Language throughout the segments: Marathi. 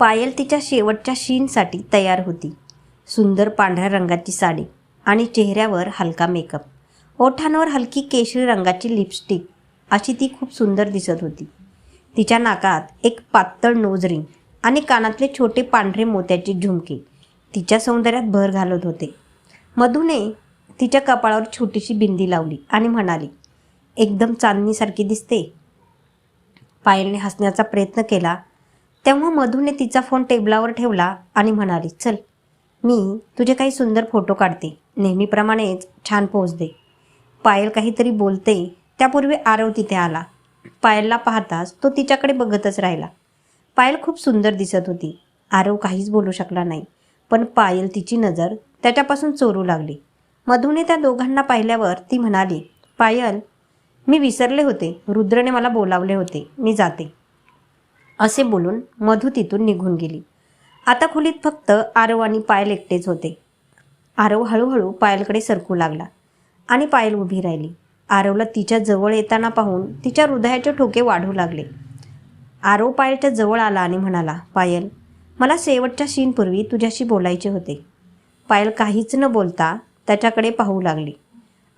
पायल तिच्या शेवटच्या शीनसाठी तयार होती. सुंदर पांढऱ्या रंगाची साडी आणि चेहऱ्यावर हलका मेकअप. ओठांवर हलकी केशरी रंगाची लिपस्टिक अशी ती खूप सुंदर दिसत होती. तिच्या नाकात एक पातळ नोज रिंग आणि कानातले छोटे पांढरे मोत्याचे झुमके तिच्या सौंदर्यात भर घालत होते. मधूने तिच्या कपाळावर छोटीशी बिंदी लावली आणि म्हणाली एकदम चांदणीसारखी दिसते. पायलने हसण्याचा प्रयत्न केला तेव्हा मधूने तिचा फोन टेबलावर ठेवला आणि म्हणाली चल मी तुझे काही सुंदर फोटो काढते. नेहमीप्रमाणेच छान पोच दे. पायल काहीतरी बोलते. त्यापूर्वी आरव तिथे आला. पायलला पाहताच तो तिच्याकडे बघतच राहिला. पायल खूप सुंदर दिसत होती. आरव काहीच बोलू शकला नाही. पण पायल तिची नजर त्याच्यापासून चोरू लागली. मधूने त्या दोघांना पाहिल्यावर ती म्हणाली पायल मी विसरले होते. रुद्रने मला बोलावले होते. मी जाते. असे बोलून मधू तिथून निघून गेली. आता खोलीत फक्त आरव आणि पायल एकटेच होते. आरव हळूहळू पायलकडे सरकू लागला आणि पायल उभी राहिली. आरवला तिच्या जवळ येताना पाहून तिच्या हृदयाचे ठोके वाढू लागले. आरव पायलच्या जवळ आला आणि म्हणाला पायल मला शेवटच्या शीनपूर्वी तुझ्याशी बोलायचे होते पायल काहीच न बोलता त्याच्याकडे पाहू लागली.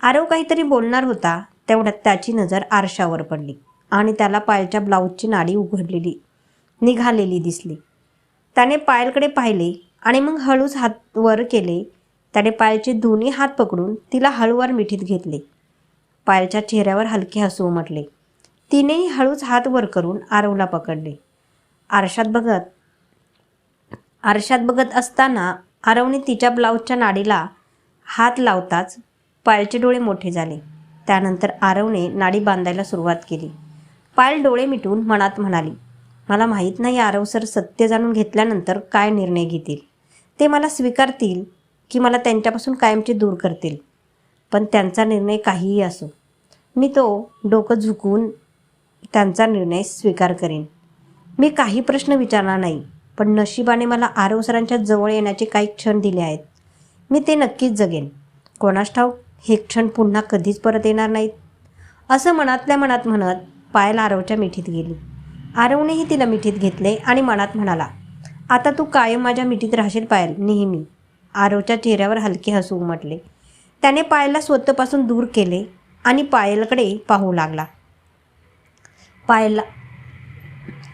आरव काहीतरी बोलणार होता तेवढ्यात त्याची नजर आरशावर पडली आणि त्याला पायलच्या ब्लाऊजची नाडी उघडलेली निघालेली दिसली. त्याने पायलकडे पाहिले आणि मग हळूच हात वर केले. त्याने पायलचे दोन्ही हात पकडून तिला हळूवार मिठीत घेतले. पायलच्या चेहऱ्यावर हलके हसू उमटले. तिनेही हळूच हात वर करून आरवला पकडले. आरशात बघत आरशात बघत असताना आरवने तिच्या ब्लाऊजच्या नाडीला हात लावताच पायलचे डोळे मोठे झाले. त्यानंतर आरवने नाडी बांधायला सुरुवात केली. पायल डोळे मिटून मनात म्हणाली मला माहीत नाही आरव सर सत्य जाणून घेतल्यानंतर काय निर्णय घेतील. ते मला स्वीकारतील की मला त्यांच्यापासून कायमचे दूर करतील. पण त्यांचा निर्णय काहीही असो मी तो डोकं झुकून त्यांचा निर्णय स्वीकार करेन. मी काही प्रश्न विचारणार नाही पण नशिबाने मला आरव सरांच्या जवळ येण्याचे काही क्षण दिले आहेत. मी ते नक्कीच जगेन. कोणास ठाऊक हे क्षण पुन्हा कधीच परत येणार नाहीत. असं मनातल्या मनात म्हणत पायल आरवच्या मिठीत गेली. आरवनेही तिला मिठीत घेतले आणि मनात म्हणाला आता तू कायम माझ्या मिठीत राहशील पायल नेहमी. आरवच्या चेहऱ्यावर हलके हसू उमटले. त्याने पायलला स्वतःपासून दूर केले आणि पायलकडे पाहू लागला. पायलला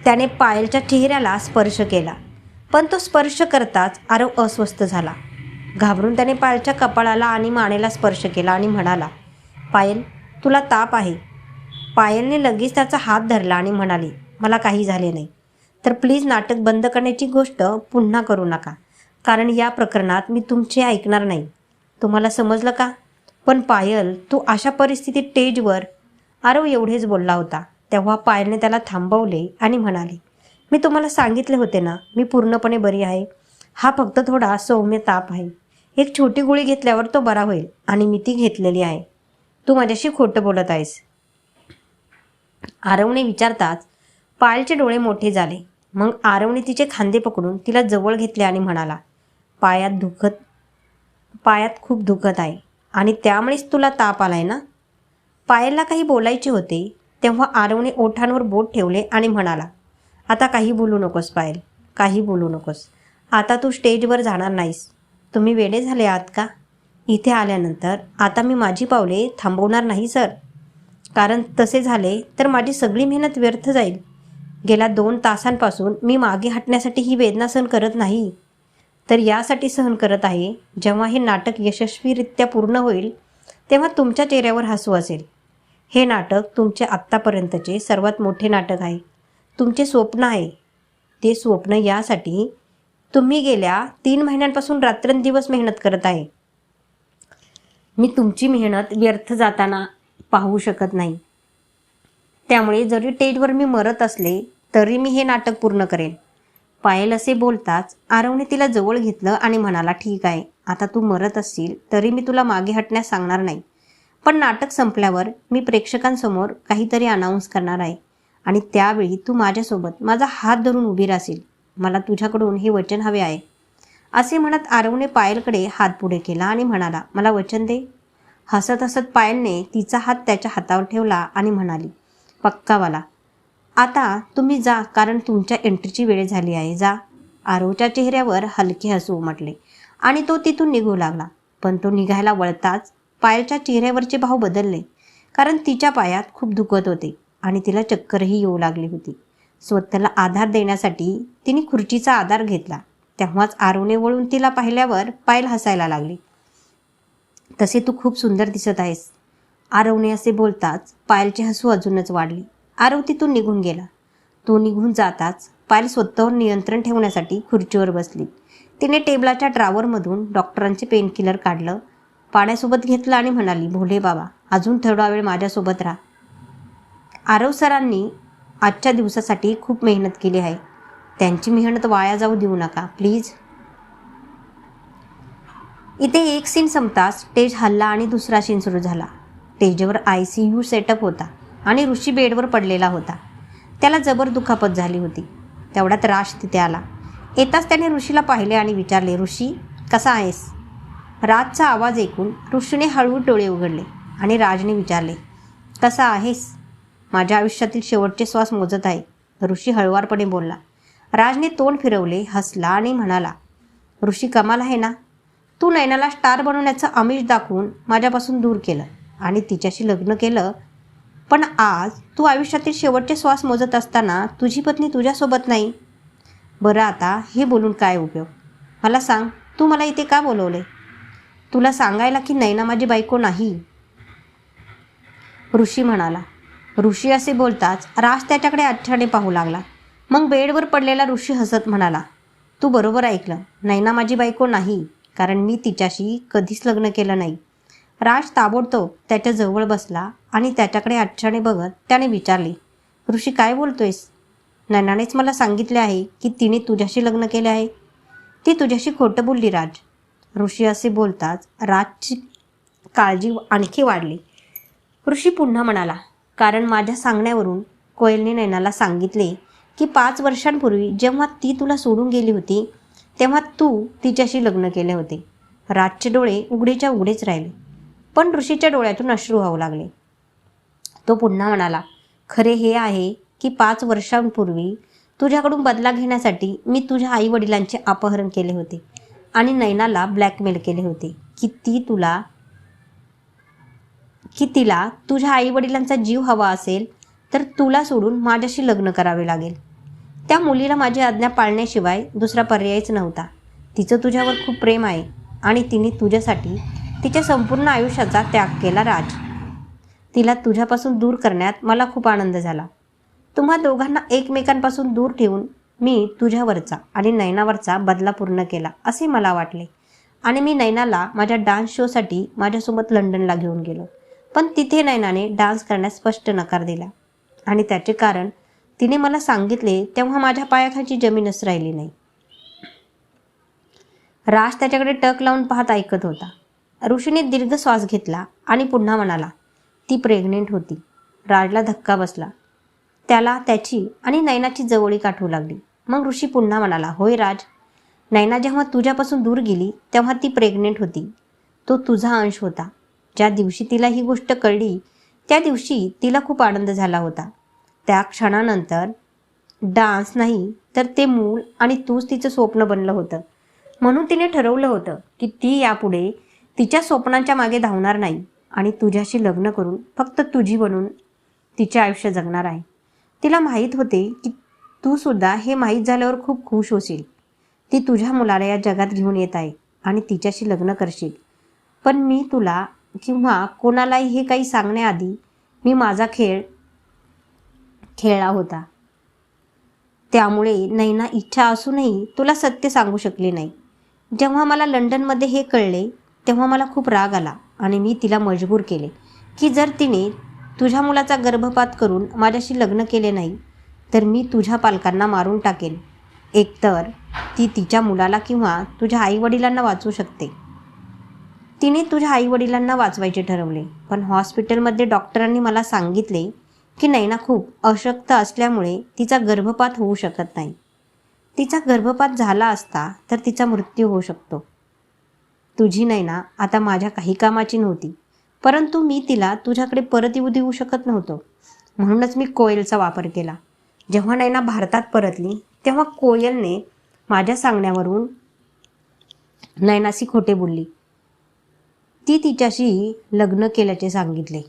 त्याने पायलच्या चेहऱ्याला स्पर्श केला पण तो स्पर्श करताच आरव अस्वस्थ झाला. घाबरून त्याने पायलच्या कपाळाला आणि मानेला स्पर्श केला आणि म्हणाला पायल तुला ताप आहे. पायलने लगेच त्याचा हात धरला आणि म्हणाली मला काही झाले नाही. तर प्लीज नाटक बंद करण्याची गोष्ट पुन्हा करू नका. कारण या प्रकरणात मी तुमचे ऐकणार नाही. तुम्हाला समजलं का? पण पायल तू अशा परिस्थितीत स्टेजवर आरव एवढेच बोलला होता. तेव्हा पायलने त्याला थांबवले आणि म्हणाले मी तुम्हाला सांगितले होते ना मी पूर्णपणे बरी आहे. हा फक्त थोडा सौम्य ताप आहे. एक छोटी गोळी घेतल्यावर तो बरा होईल आणि मी ती घेतलेली आहे. तू माझ्याशी खोटं बोलत आहेस. आरवने विचारताच पायलचे डोळे मोठे झाले. मग आरवने तिचे खांदे पकडून तिला जवळ घेतले आणि म्हणाला पायात दुखत पायात खूप दुखत आहे. आणि त्यामुळेच तुला ताप आलाय ना? पायलला काही बोलायचे होते तेव्हा आरवने ओठांवर बोट ठेवले आणि म्हणाला आता काही बोलू नकोस पायल काही बोलू नकोस. आता तू स्टेजवर जाणार नाहीस. तुम्ही वेडे झाले आहात का? इथे आल्यानंतर आता मी माझी पावले थांबवणार नाही सर. कारण तसे झाले तर माझी सगळी मेहनत व्यर्थ जाईल. गेल्या दोन तासांपासून मी मागे हटण्यासाठी ही वेदना सहन करत नाही. तर यासाठी सहन करत आहे जेव्हा हे नाटक यशस्वीरित्या पूर्ण होईल तेव्हा तुमच्या चेहऱ्यावर हसू असेल. हे नाटक तुमचे आत्तापर्यंतचे सर्वात मोठे नाटक आहे. तुमचे स्वप्न आहे. ते स्वप्न यासाठी तुम्ही गेल्या तीन महिन्यांपासून रात्रंदिवस मेहनत करत आहे. मी तुमची मेहनत व्यर्थ जाताना पाहू शकत नाही. त्यामुळे जरी टेटवर मी मरत असले तरी मी हे नाटक पूर्ण करेन. पायल असे बोलताच आरवने तिला जवळ घेतलं आणि म्हणाला ठीक आहे आता तू मरत असशील तरी मी तुला मागे हटण्यास सांगणार नाही. पण नाटक संपल्यावर मी प्रेक्षकांसमोर काहीतरी अनाऊन्स करणार आहे. आणि त्यावेळी तू माझ्यासोबत माझा हात धरून उभी राहशील. मला तुझ्याकडून हे वचन हवे आहे. असे म्हणत आरवने पायलकडे हात पुढे केला आणि म्हणाला मला वचन दे. हसत हसत पायलने तिचा हात त्याच्या हातावर ठेवला आणि म्हणाली पक्कावाला. आता तुम्ही जा कारण तुमच्या एंट्रीची वेळ झाली आहे. जा. आरोच्या चेहऱ्यावर हलके हसू उमटले आणि तो तिथून निघू लागला. पण तो निघायला वळताच पायलच्या चेहऱ्यावरचे भाव बदलले कारण तिच्या पायात खूप दुखत होते आणि तिला चक्करही येऊ लागली होती. स्वतःला आधार देण्यासाठी तिने खुर्चीचा आधार घेतला. तेव्हाच आरोने वळून तिला पाहिल्यावर पायल हसायला लागली. तसे तू खूप सुंदर दिसत आहेस. आरवने असे बोलताच पायलचे हसू अजूनच वाढले. आरव तिथून निघून गेला. तो निघून जाताच पायल स्वतःवर नियंत्रण ठेवण्यासाठी खुर्चीवर बसली. तिने टेबलाच्या ड्रावरमधून डॉक्टरांचे पेनकिलर काढलं पाण्यासोबत घेतलं आणि म्हणाली भोले बाबा अजून थोडा वेळ माझ्यासोबत राहा. आरव सरांनी आजच्या दिवसासाठी खूप मेहनत केली आहे. त्यांची मेहनत वाया जाऊ देऊ नका प्लीज. इथे एक सीन संपताच स्टेज हल्ला आणि दुसरा सीन सुरू झाला. तेजवर आय सी यू सेटअप होता आणि ऋषी बेडवर पडलेला होता. त्याला जबर दुखापत झाली होती. तेवढ्यात राश तिथे आला. येताच त्याने ऋषीला पाहिले आणि विचारले ऋषी कसा आहेस? राजचा आवाज ऐकून ऋषीने हळू डोळे उघडले आणि राजने विचारले कसा आहेस? माझ्या आयुष्यातील शेवटचे श्वास मोजत आहे. ऋषी हळुवारपणे बोलला. राजने तोंड फिरवले हसला आणि म्हणाला ऋषी कमाल आहे ना? तू नैनाला स्टार बनवण्याचं आमिष दाखवून माझ्यापासून दूर केलं. आणि तिच्याशी लग्न केलं. पण आज तू आयुष्यातील शेवटचे श्वास मोजत असताना तुझी पत्नी तुझ्यासोबत नाही. बरं आता हे बोलून काय उपयोग? मला सांग तू मला इथे का बोलवले तुला सांगायला की नैना माझी बायको नाही? ऋषी म्हणाला. ऋषी असे बोलताच राज त्याच्याकडे आठ्याने पाहू लागला. मग बेडवर पडलेला ऋषी हसत म्हणाला तू बरोबर ऐकलं. नैना माझी बायको नाही कारण मी तिच्याशी कधीच लग्न केलं नाही. राज ताबडतोब त्याच्याजवळ बसला आणि त्याच्याकडे आठ्याने बघत त्याने विचारले ऋषी काय बोलतोयस? नैनानेच मला सांगितले आहे की तिने तुझ्याशी लग्न केले आहे. ती तुझ्याशी खोटं बोलली राज. ऋषी असे बोलताच राजची काळजी आणखी वाढली. ऋषी पुन्हा म्हणाला कारण माझ्या सांगण्यावरून कोयलने नैनाला सांगितले की पाच वर्षांपूर्वी जेव्हा ती तुला सोडून गेली होती तेव्हा तू तिच्याशी लग्न केले होते. राजचे डोळे उघडेच्या उघडेच राहिले. पण ऋषीच्या डोळ्यातून अश्रू व्हावू लागले. तो पुन्हा म्हणाला खरे हे आहे की पाच वर्षांपूर्वी तुझ्याकडून बदला घेण्यासाठी मी तुझ्या आईवडिलांचे अपहरण केले होते आणि नैनाला ब्लॅकमेल केले होते की ती तुला की तिला तुझ्या आईवडिलांचा जीव हवा असेल तर तुला सोडून माझ्याशी लग्न करावे लागेल. त्या मुलीला माझी आज्ञा पाळण्याशिवाय दुसरा पर्यायच नव्हता. तिचं तुझ्यावर खूप प्रेम आहे आणि तिने तुझ्यासाठी तिच्या संपूर्ण आयुष्याचा त्याग केला राज. तिला तुझ्यापासून दूर करण्यात मला खूप आनंद झाला. तुम्हा दोघांना एकमेकांपासून दूर ठेवून मी तुझ्यावरचा आणि नैनावरचा बदला पूर्ण केला असे मला वाटले. आणि मी नैनाला माझ्या डान्स शोसाठी माझ्यासोबत लंडनला घेऊन गेलो. पण तिथे नैनाने डान्स करण्यास स्पष्ट नकार दिला. आणि त्याचे कारण तिने मला सांगितले तेव्हा माझ्या पायाखाची जमीनच राहिली नाही. राज त्याच्याकडे टक लावून पाहत ऐकत होता. ऋषीने दीर्घ श्वास घेतला आणि पुन्हा म्हणाला ती प्रेग्नेंट होती. राजला धक्का बसला. त्याला त्याची आणि नैनाची जवळीक आठवू लागली. मग ऋषी पुन्हा म्हणाला होय राज नैना जेव्हा तुझ्यापासून दूर गेली तेव्हा ती प्रेग्नेंट होती. तो तुझा अंश होता. ज्या दिवशी तिला ही गोष्ट कळली त्या दिवशी तिला खूप आनंद झाला होता. त्या क्षणानंतर डान्स नाही तर ते मूल आणि तूच तिचं स्वप्न बनलं होतं. म्हणून तिने ठरवलं होतं की ती यापुढे तिच्या स्वप्नांच्या मागे धावणार नाही आणि तुझ्याशी लग्न करून फक्त तुझी बनून तिचे आयुष्य जगणार आहे. तिला माहीत होते की तू सुद्धा हे माहीत झाल्यावर खूप खुश होशील. ती तुझ्या मुलाला या जगात घेऊन येत आहे आणि तिच्याशी लग्न करशील. पण मी तुला किंवा कोणालाही हे काही सांगण्याआधी मी माझा खेळ खेळला होता. त्यामुळे नैना इच्छा असूनही तुला सत्य सांगू शकले नाही. जेव्हा मला लंडनमध्ये हे कळले तेव्हा मला खूप राग आला आणि मी तिला मजबूर केले की जर तिने तुझ्या मुलाचा गर्भपात करून माझ्याशी लग्न केले नाही तर मी तुझ्या पालकांना मारून टाकेन. एकतर ती तिच्या मुलाला किंवा तुझ्या आईवडिलांना वाचवू शकते. तिने तुझ्या आईवडिलांना वाचवायचे ठरवले पण हॉस्पिटलमध्ये डॉक्टरांनी मला सांगितले की नैना खूप अशक्त असल्यामुळे तिचा गर्भपात होऊ शकत नाही. तिचा गर्भपात झाला असता तर तिचा मृत्यू होऊ शकतो. तुझी नैना आता माझ्या काही कामाची नव्हती. परंतु मी तिला तुझ्याकडे परत येऊ देऊ शकत नव्हतो. म्हणूनच मी कोयलचा वापर केला. जेव्हा नैना भारतात परतली तेव्हा कोयलने माझ्या सांगण्यावरून नैनाशी खोटे बोलली. ती तिच्याशी लग्न केल्याचे सांगितले.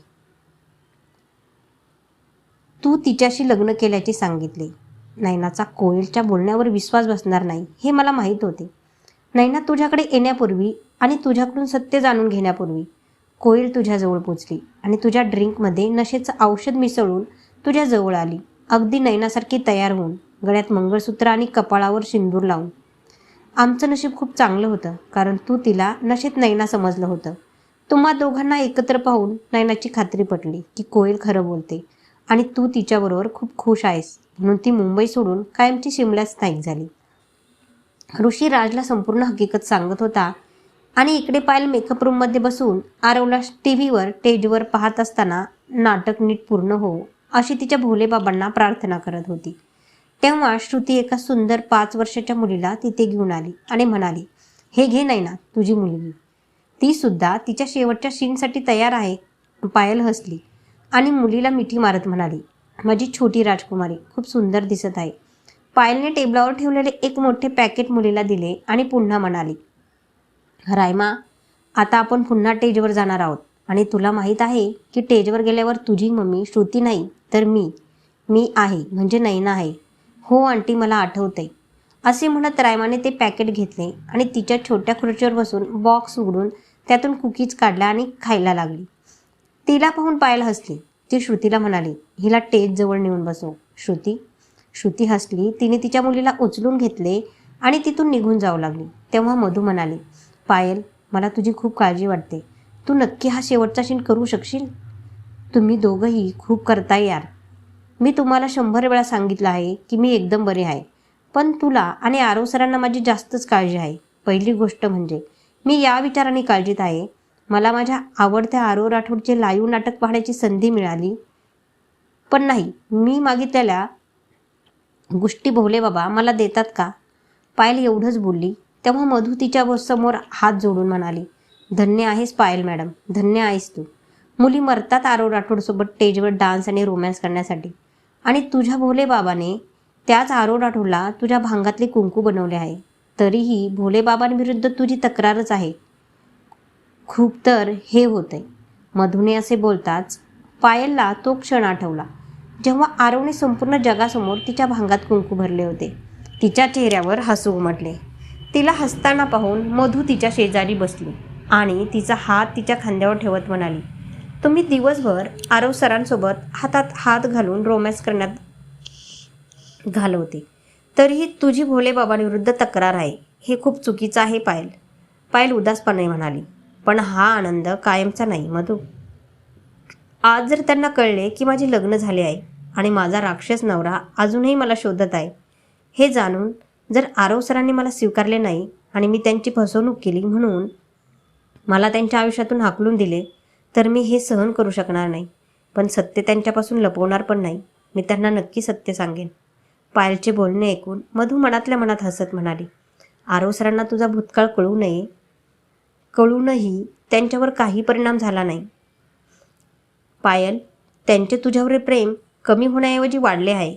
तू तिच्याशी लग्न केल्याचे सांगितले. नैनाचा कोयलच्या बोलण्यावर विश्वास बसणार नाही हे मला माहीत होते. नैना तुझ्याकडे येण्यापूर्वी आणि तुझ्याकडून सत्य जाणून घेण्यापूर्वी कोयल तुझ्याजवळ पोचली आणि तुझ्या ड्रिंकमध्ये नशेचं औषध मिसळून तुझ्याजवळ आली. अगदी नैनासारखी तयार होऊन गळ्यात मंगळसूत्र आणि कपाळावर सिंदूर लावून. आमचं नशीब खूप चांगलं होतं कारण तू तिला नशेत नैना समजलं होतं. तुम्हा दोघांना एकत्र पाहून नैनाची खात्री पटली की कोयल खरं बोलते आणि तू तिच्याबरोबर खूप खुश आहेस म्हणून ती मुंबई सोडून कायमची शिमल्यात स्थायिक झाली. ऋषी राजला संपूर्ण हकीकत सांगत होता. आणि इकडे पायल मेकअप रूममध्ये बसून आरवला टी व्हीवर स्टेजवर पाहत असताना नाटक नीट पूर्ण हो अशी तिच्या भोलेबाबांना प्रार्थना करत होती. तेव्हा श्रुती एका सुंदर पाच वर्षाच्या मुलीला तिथे घेऊन आली आणि म्हणाली हे घे नाही ना तुझी मुलगी. ती सुद्धा तिच्या शेवटच्या शीनसाठी तयार आहे पायल हसली आणि मुलीला मिठी मारत म्हणाली माझी छोटी राजकुमारी खूप सुंदर दिसत आहे. पायलने टेबलावर ठेवलेले एक मोठे पॅकेट मुलीला दिले आणि पुन्हा म्हणाली रायमा आता आपण पुन्हा टेजवर जाणार आहोत आणि तुला माहीत आहे की टेजवर गेल्यावर तुझी मम्मी श्रुती नाही तर मी मी आहे म्हणजे नैना आहे. हो आंटी मला आठवते असे म्हणत रायमाने ते पॅकेट घेतले आणि तिच्या छोट्या खुर्चीवर बसून बॉक्स उघडून त्यातून कुकीज काढल्या आणि खायला लागली. तिला पाहून पायल हसली. ती श्रुतीला म्हणाली हिला टेजजवळ नेऊन बसव. श्रुती श्रुती हसली तिने तिच्या मुलीला उचलून घेतले आणि तिथून निघून जाऊ लागली. तेव्हा मधू म्हणाली पायल मला तुझी खूप काळजी वाटते. तू नक्की हा शेवटचा शीन करू शकशील? तुम्ही दोघंही खूप करताय यार. मी तुम्हाला शंभर वेळा सांगितलं आहे की मी एकदम बरे आहे. पण तुला आणि आरव सरांना माझी जास्तच काळजी आहे. पहिली गोष्ट म्हणजे मी या विचाराने काळजीत आहे. मला माझ्या आवडत्या आरव राठोडचे लाईव्ह नाटक पाहण्याची संधी मिळाली. पण नाही मी मागितलेल्या गोष्टी भोले बाबा मला देतात का? पायल एवढंच बोलली. तेव्हा मधू तिच्या समोर हात जोडून म्हणाली धन्य आहेस पायल मॅडम धन्य आहेस तू. मुली मरतात आरव राठोडसोबत स्टेजवर डान्स आणि रोमॅन्स करण्यासाठी. आणि तुझ्या भोले बाबाने त्याच आरो राठोडला तुझ्या भांगातले कुंकू बनवले आहे. तरीही भोले बाबांविरुद्ध तुझी तक्रारच आहे. खूप तर हे होतंय मधुने असे बोलताच पायलला तो क्षण आठवला. जेव्हा आरवने संपूर्ण जगासमोर तिच्या भांगात कुंकू भरले होते. तिच्या चेहऱ्यावर हसू उमटले. तिला हसताना पाहून मधू तिच्या शेजारी बसली आणि तिचा हात तिच्या खांद्यावर ठेवत म्हणाली तुम्ही दिवसभर आरव सरांसोबत हातात हात घालून रोमॅन्स करण्यात घालवते. तरीही तुझी भोले बाबांविरुद्ध तक्रार आहे. हे खूप चुकीचं आहे पायल. पायल उदासपणे म्हणाली पण हा आनंद कायमचा नाही मधू. आज जर त्यांना कळले की माझे लग्न झाले आहे आणि माझा राक्षस नवरा अजूनही मला शोधत आहे. हे जाणून जर आरव सरांनी मला स्वीकारले नाही आणि मी त्यांची फसवणूक केली म्हणून मला त्यांच्या आयुष्यातून हाकलून दिले तर मी हे सहन करू शकणार नाही. पण सत्य त्यांच्यापासून लपवणार पण नाही. मी त्यांना नक्की सत्य सांगेन. पायलचे बोलणे ऐकून मधू मनातल्या मनात हसत म्हणाली आरव सरांना तुझा भूतकाळ कळू नये. कळूनही त्यांच्यावर काही परिणाम झाला नाही. पायल त्यांचे तुझ्यावर प्रेम कमी होण्याऐवजी वाढले आहे.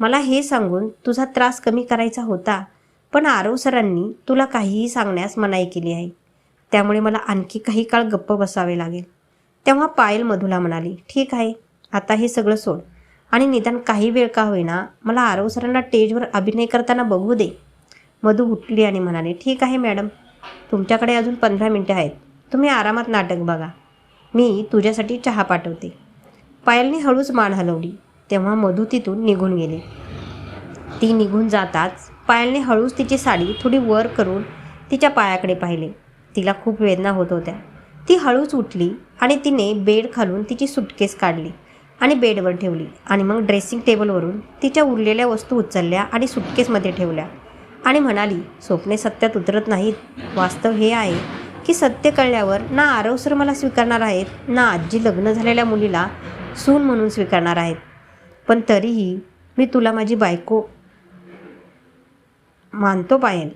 मला हे सांगून तुझा त्रास कमी करायचा होता पण आरव सरांनी तुला काहीही सांगण्यास मनाई केली आहे. त्यामुळे मला आणखी काही काळ गप्प बसावे लागेल. तेव्हा पायल मधुला म्हणाली ठीक आहे आता हे सगळं सोड. आणि निदान काही वेळ का होईना मला आरव सरांना स्टेजवर अभिनय करताना बघू दे. मधू उठली आणि म्हणाले ठीक आहे मॅडम. तुमच्याकडे अजून पंधरा मिनटे आहेत. तुम्ही आरामात नाटक बघा. मी तुझ्यासाठी चहा पाठवते. पायलने हळूच मान हलवली. तेव्हा मधू तिथून निघून गेली. ती निघून जाताच पायलने हळूच तिची साडी थोडी वर करून तिच्या पायाकडे पाहिले. तिला खूप वेदना होत होत्या. ती हळूच उठली आणि तिने बेड खालून तिची सुटकेस काढली आणि बेडवर ठेवली आणि मग ड्रेसिंग टेबलवरून तिच्या उरलेल्या वस्तू उचलल्या आणि सुटकेसमध्ये ठेवल्या आणि म्हणाली स्वप्ने सत्यात उतरत नाहीत. वास्तव हे आहे की सत्य कळल्यावर ना आरव सर मला स्वीकारणार आहेत ना आजी लग्न झालेल्या मुलीला सून म्हणून स्वीकारणार आहेत. पण तरीही मी तुला माझी बायको मानतो पायल.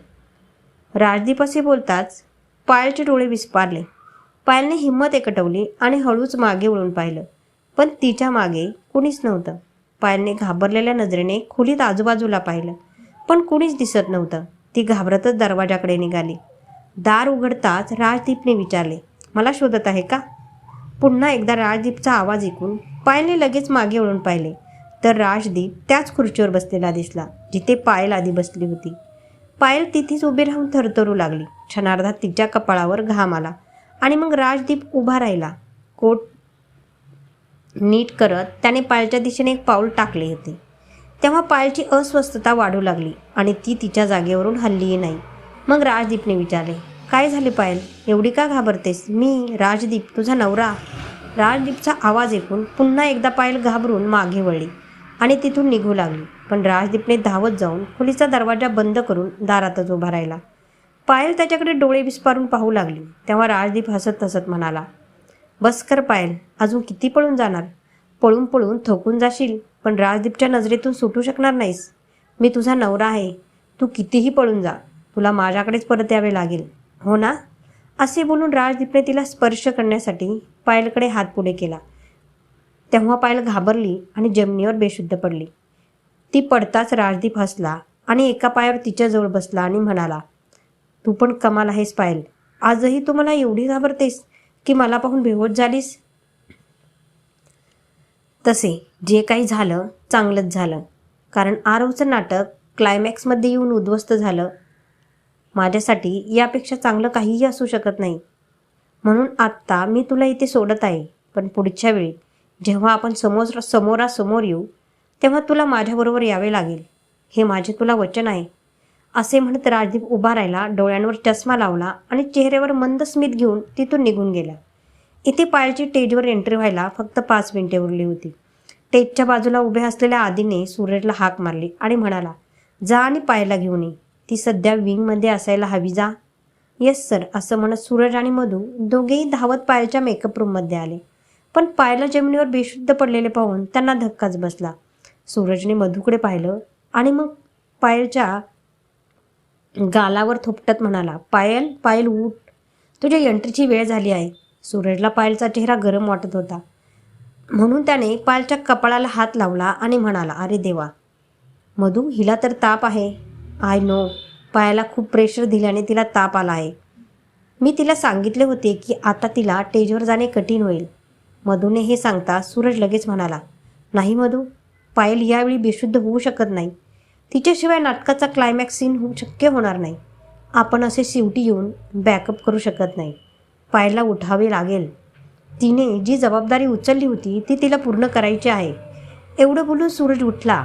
राजदीप असे बोलताच पायलचे डोळे विस्पारले. पायलने हिंमत एकटवली आणि हळूच मागे वळून पाहिलं. पण तिच्यामागे कुणीच नव्हतं. पायलने घाबरलेल्या नजरेने खोलीत आजूबाजूला पाहिलं. पण कुणीच दिसत नव्हतं. ती घाबरतच दरवाजाकडे निघाली. दार उघडताच राजदीपने विचारले मला शोधत आहे का? पुन्हा एकदा राजदीपचा आवाज ऐकून पायलने लगेच मागे वळून पाहिले. तर राजदीप त्याच खुर्चीवर बसलेला दिसला जिथे पायल आधी बसली होती. पायल तिथेच उभी राहून थरथरू लागली. क्षणार्धात तिच्या कपाळावर घाम आला आणि मग राजदीप उभा राहिला. कोट नीट करत त्याने पायलच्या दिशेने एक पाऊल टाकले होते. तेव्हा पायलची अस्वस्थता वाढू लागली आणि ती तिच्या जागेवरून हल्लीही नाही. मग राजदीपने विचारले काय झाले पायल? एवढी का घाबरतेस? मी राजदीप तुझा नवरा. राजदीपचा आवाज ऐकून पुन्हा एकदा पायल घाबरून मागे वळली आणि तिथून निघू लागली. पण राजदीपने धावत जाऊन खोलीचा दरवाजा बंद करून दारातच उभा राहिला. पायल त्याच्याकडे डोळे विस्पारून पाहू लागली. तेव्हा राजदीप हसत हसत म्हणाला बस कर पायल अजून किती पळून जाणार? पळून पळून थकून जाशील पण राजदीपच्या नजरेतून सुटू शकणार नाहीस. मी तुझा नवरा आहे. तू कितीही पळून जा. तुला माझ्याकडेच परत यावे लागेल. हो ना? असे बोलून राजदीपने तिला स्पर्श करण्यासाठी पायलकडे हात पुढे केला. तेव्हा पायल घाबरली आणि जमिनीवर बेशुद्ध पडली. ती पडताच राजदीप हसला आणि एका पायावर तिच्याजवळ बसला आणि म्हणाला तू पण कमाल आहेस पायल. आजही तू मला एवढी घाबरतेस की मला पाहून बेहोश झालीस? तसे जे काही झालं चांगलंच झालं. कारण आरवचं नाटक क्लायमॅक्समध्ये येऊन उद्ध्वस्त झालं. माझ्यासाठी यापेक्षा चांगलं काहीही असू शकत नाही. म्हणून आत्ता मी तुला इथे सोडत आहे. पण पुढच्या वेळी जेव्हा आपण समोर समोरासमोर येऊ तेव्हा तुला माझ्याबरोबर यावे लागेल. हे माझे तुला वचन आहे. असे म्हणत राजदीप उभा राहिला डोळ्यांवर चष्मा लावला आणि चेहऱ्यावर मंद स्मित घेऊन तिथून निघून गेला. इथे पायलची स्टेजवर एंट्री व्हायला फक्त पाच मिनिटे उरली होती. स्टेजच्या बाजूला उभे असलेल्या आदीने सूर्यला हाक मारली आणि म्हणाला जा आणि पायला घेऊन ये. ती सध्या विंगमध्ये असायला हवी जा. येस सर असं म्हणत सूरज आणि मधू दोघेही धावत पायलच्या मेकअप रूममध्ये आले. पण पायला जमिनीवर बेशुद्ध पडलेले पाहून त्यांना धक्काच बसला. सूरजने मधूकडे पाहिलं आणि मग पायलच्या गालावर थोपटत म्हणाला पायल पायल उठ. तुझ्या एंट्रीची वेळ झाली आहे. सूरजला पायलचा चेहरा गरम वाटत होता. म्हणून त्याने पायलच्या कपाळाला हात लावला आणि म्हणाला अरे देवा मधू हिला तर ताप आहे. I know. पायाला खूप प्रेशर दिल्याने तिला ताप आला आहे. मी तिला सांगितले होते की आता तिला स्टेजवर जाणे कठीण होईल. मधूने हे सांगता सूरज लगेच म्हणाला नाही मधू पायल यावेळी बेशुद्ध होऊ शकत नाही. तिच्याशिवाय नाटकाचा क्लायमॅक्स सीन होऊ शक्य होणार नाही. आपण असे शेवटी येऊन बॅकअप करू शकत नाही. पायला उठावे लागेल. तिने जी जबाबदारी उचलली होती ती तिला पूर्ण करायची आहे. एवढं बोलून सूरज उठला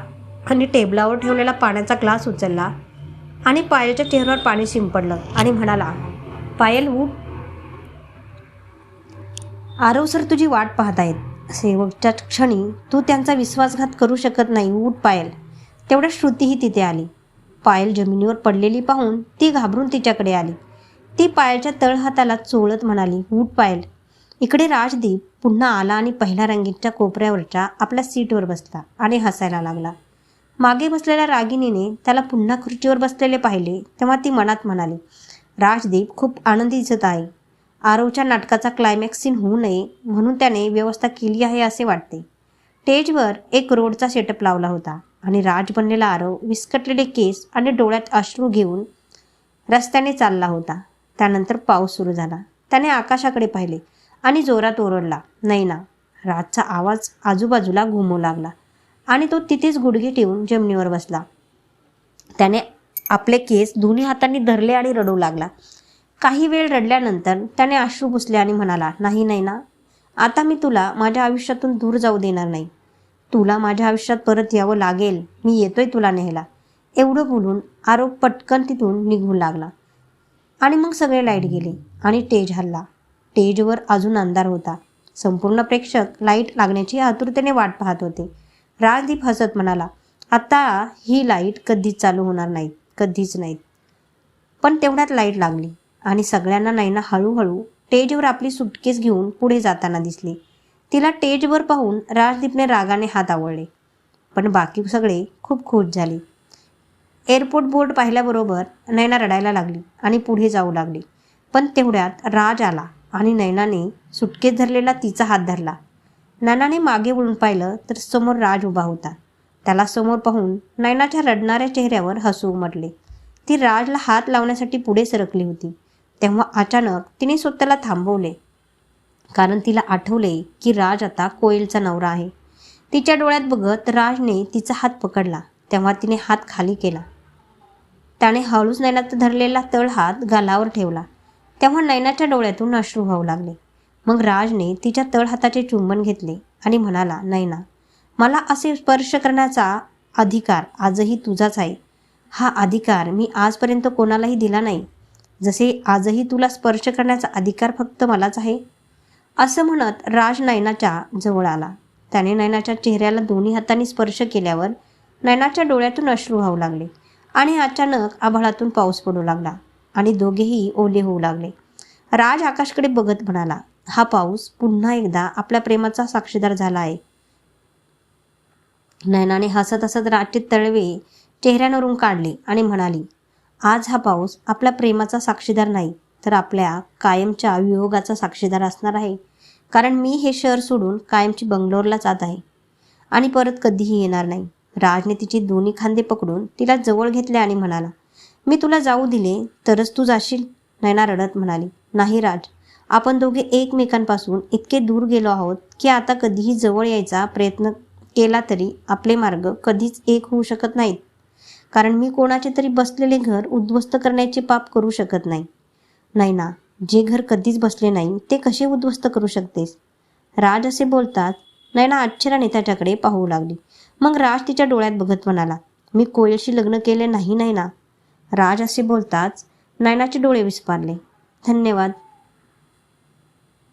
आणि टेबलावर ठेवलेला पाण्याचा ग्लास उचलला. आणि पायलच्या चेहऱ्यावर पाणी शिंपडलं आणि म्हणाला पायल उठ. आरव सर तुझी वाट पाहत आहेत शेवटच्या क्षणी तू त्यांचा विश्वासघात करू शकत नाही. उठ पायल. तेवढ्या श्रुतीही तिथे आली. पायल जमिनीवर पडलेली पाहून ती घाबरून तिच्याकडे आली. ती पायलच्या तळहाताला चोळत म्हणाली उठ पायल. इकडे राजदीप पुन्हा आला आणि पहिल्या रंगीतच्या कोपऱ्यावरच्या आपल्या सीटवर बसला आणि हसायला लागला. मागे बसलेल्या रागिनीने त्याला पुन्हा खुर्चीवर बसलेले पाहिले तेव्हा ती मनात म्हणाली राजदीप खूप आनंदी दिसत आहे. आरवच्या नाटकाचा क्लायमॅक्स सीन होऊ नये म्हणून त्याने व्यवस्था केली आहे असे वाटते. स्टेजवर एक रोडचा सेटअप लावला होता आणि राज बनलेला आरव विस्कटलेले केस आणि डोळ्यात अश्रू घेऊन रस्त्याने चालला होता. त्यानंतर पाऊस सुरू झाला. त्याने आकाशाकडे पाहिले आणि जोरात ओरडला नाही ना राजचा आवाज आजूबाजूला घुमू लागला. आणि तो तिथेच गुडघे ठेवून जमिनीवर बसला. त्याने आपले केस दोन्ही हातांनी धरले आणि रडू लागला. काही वेळ रडल्यानंतर त्याने अश्रू पुसले आणि म्हणाला नाही नाही ना आता मी तुला माझ्या आयुष्यातून दूर जाऊ देणार नाही. तुला माझ्या आयुष्यात परत यावं लागेल. मी येतोय तुला न्यायला. एवढं बोलून आरोप पटकन तिथून निघून लागला. आणि मग सगळे लाइट गेले आणि टेज हल्ला. स्टेजवर अजून अंधार होता. संपूर्ण प्रेक्षक लाइट लागण्याची आतुरतेने वाट पाहत होते. राजदीप हसत म्हणाला आता ही लाइट कधीच चालू होणार नाहीत कधीच नाहीत पण तेवढ्यात लाइट लागली आणि सगळ्यांना नैना हळूहळू स्टेजवर आपली सुटकेस घेऊन पुढे जाताना दिसली. तिला स्टेजवर पाहून राजदीपने रागाने हात आवळले पण बाकी सगळे खूप खुश झाले. एअरपोर्ट बोर्ड पाहिल्याबरोबर नैना रडायला लागली आणि पुढे जाऊ लागली. पण तेवढ्यात राज आला आणि नैनाने सुटकेस धरलेला तिचा हात धरला. नैनाने मागे वळून पाहिलं तर समोर राज उभा होता. त्याला समोर पाहून नैनाच्या रडणाऱ्या चेहऱ्यावर हसू उमटले. ती राजला हात लावण्यासाठी पुढे सरकली होती. तेव्हा अचानक तिने स्वतःला थांबवले. कारण तिला आठवले की राज आता कोयलचा नवरा आहे. तिच्या डोळ्यात बघत राजने तिचा हात पकडला. तेव्हा तिने हात खाली केला. त्याने हळूच नैनात धरलेला तळ हात गालावर ठेवला. तेव्हा नैनाच्या डोळ्यातून अश्रू व्हावू लागले. मग राजने तिच्या तळ हाताचे चुंबन घेतले आणि म्हणाला नैना मला असे स्पर्श करण्याचा अधिकार आजही तुझाच आहे. हा अधिकार मी आजपर्यंत कोणालाही दिला नाही. जसे आजही तुला स्पर्श करण्याचा अधिकार फक्त मलाच आहे. असं म्हणत राज नैनाच्या जवळ आला. त्याने नैनाच्या चेहऱ्याला दोन्ही हातांनी स्पर्श केल्यावर नैनाच्या डोळ्यातून अश्रू वाहू लागले आणि अचानक आभाळातून पाऊस पडू लागला आणि दोघेही ओले होऊ लागले. राज आकाशकडे बघत म्हणाला हा पाऊस पुन्हा एकदा आपल्या प्रेमाचा साक्षीदार झाला आहे. नयनाने हसत हसत राजचे तळवे चेहऱ्यावरून काढले आणि म्हणाली आज हा पाऊस आपल्या प्रेमाचा साक्षीदार नाही तर आपल्या कायमच्या वियोगाचा साक्षीदार असणार आहे. कारण मी हे शहर सोडून कायमची बंगलोरला जात आहे. आणि परत कधीही येणार नाही. राजने तिची दोन्ही खांदे पकडून तिला जवळ घेतले आणि म्हणाला मी तुला जाऊ दिले तरच तू जाशील. नैना रडत म्हणाली नाही राज आपण दोघे एकमेकांपासून इतके दूर गेलो आहोत की आता कधीही जवळ यायचा प्रयत्न केला तरी आपले मार्ग कधीच एक होऊ शकत नाहीत. कारण मी कोणाचे तरी बसलेले घर उद्ध्वस्त करण्याचे पाप करू शकत नाही. नाही ना जे घर कधीच बसले नाही ते कसे उद्ध्वस्त करू शकतेस? राज असे बोलतात नैना आश्चर्याने त्याच्याकडे पाहू लागली. मग राज तिच्या डोळ्यात बघत म्हणाला मी कोयलशी लग्न केले नाही नाही ना? राज असे बोलताच नैनाचे डोळे विस्पारले धन्यवाद